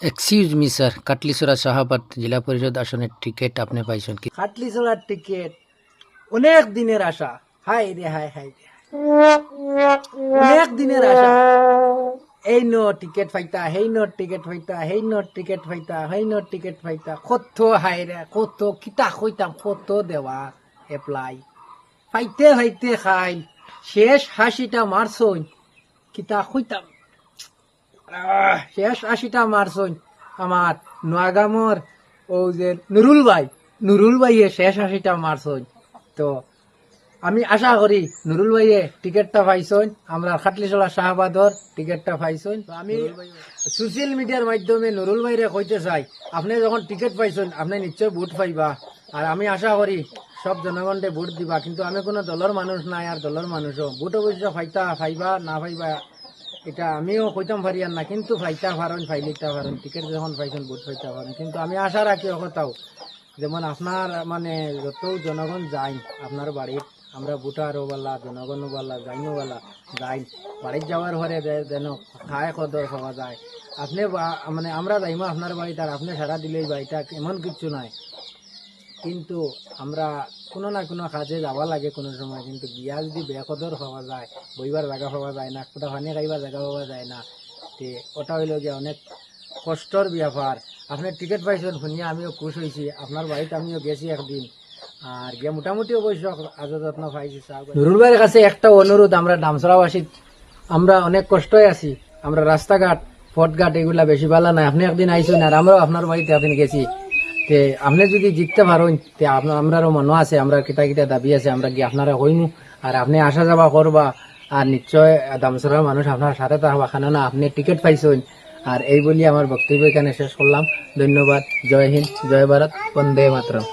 Excuse me sir কাটলিসরা শাহাবাদ জেলা পরিষদ আসনের টিকিট আপনি পাইছেন কি খাটলি টিকিট অনেক দিনের আশা হাই রে হাই হাই রে অনেক দিনের আশা এই নো টিকেট ফাইতা হেই নো টিকেট ফাইতা হেই নো টিকেট ফাইতা হেই নো টিকেট ফাইতা কত হাই রে কত কিতা কইতাম কত দেওয়া এপ্লাই ফাইতে ফাইতে খাই শেষ হাসিটা মারছই কিতা কইতাম শেষ হাসিটা মারছই আমার নোয়াগামর ও যে নুরুল ভাই নুরুল ভাইয়ে শেষ তো আমি আশা করি নুরুল ভাইয়ে টিকিটটা পাইছই আমরা খাটলিশলা শাহবাদর টিকিটটা পাইছই আমি সোশ্যাল মিডিয়ার মাধ্যমে নুরুল ভাইরে কইতে চাই আপনি যখন টিকিট পাইছেন আপনি নিশ্চয় ভোট পাইবা। আর আমি আশা করি সব জনগণকে ভোট দিবা। কিন্তু আমি কোনো দলের মানুষ নাই আর দলের মানুষও ভোট অবশ্য ফাইতা ফাইবা না ফাইবা এটা আমিও কইতাম পারি আর না, কিন্তু ফাইতা পারেন ফাইলিতা পারেন টিকিট যখন পাইছেন বুট ফাইতা পারেন কিন্তু আমি আশা রাখি কথাও যেমন আপনার মানে যত জনগণ যায় আপনার বাড়ির, আমরা ভোটারও বলা জনগণও বলা যাইনও বলা যাই বাড়ির যাওয়ার পরে যেন খায় কদর পাওয়া যায়। আপনি মানে আমরা যাইমো আপনার বাড়িতে আর আপনি সারা দিলেই বাড়িটা এমন কিছু নাই। কিন্তু আমরা কোনো না কোনো কাজে যাওয়া লাগে কোনো সময়, কিন্তু গিয়া যদি বেকদর পাওয়া যায় বইবার জায়গা পাওয়া যায় না কোটা পানি খাইবার জায়গা পাওয়া যায় না, তে ওটা হইল গিয়ে অনেক কষ্টর ব্যাপার আপনি টিকিট পাইছেন শুনিয়া আমিও খুশ হয়েছি আপনার বাড়িতে আমিও গেছি একদিন। আর গিয়ে মোটামুটি অবশ্য আজও যত্ন পাইছি নুরুল ভাইয়ের কাছে একটা অনুরোধ, আমরা ডামসরাবাসী আমরা অনেক কষ্টই আছি। আমরা রাস্তাঘাট, পথঘাট এগুলা বেশি ভালো নাই। আপনি একদিন আইসেন আর আমরাও আপনার বাড়িতে একদিন গেছি। তে আপনি যদি জিততে পারেন তে আমরারও মনে আছে, আমরা কিতা কিতা দাবি আছে, আমরা গিয়ে আপনারা হইনু আর আপনি আসা যাওয়া করবা, আর নিশ্চয় দামসরার মানুষ আপনার সাথে থাকবা কেননা আপনি টিকিট পাইছেন। আর এই বলি আমার বক্তব্য এখানে শেষ করলাম। ধন্যবাদ, জয় হিন্দ, জয় ভারত, বন্দে মাতরম।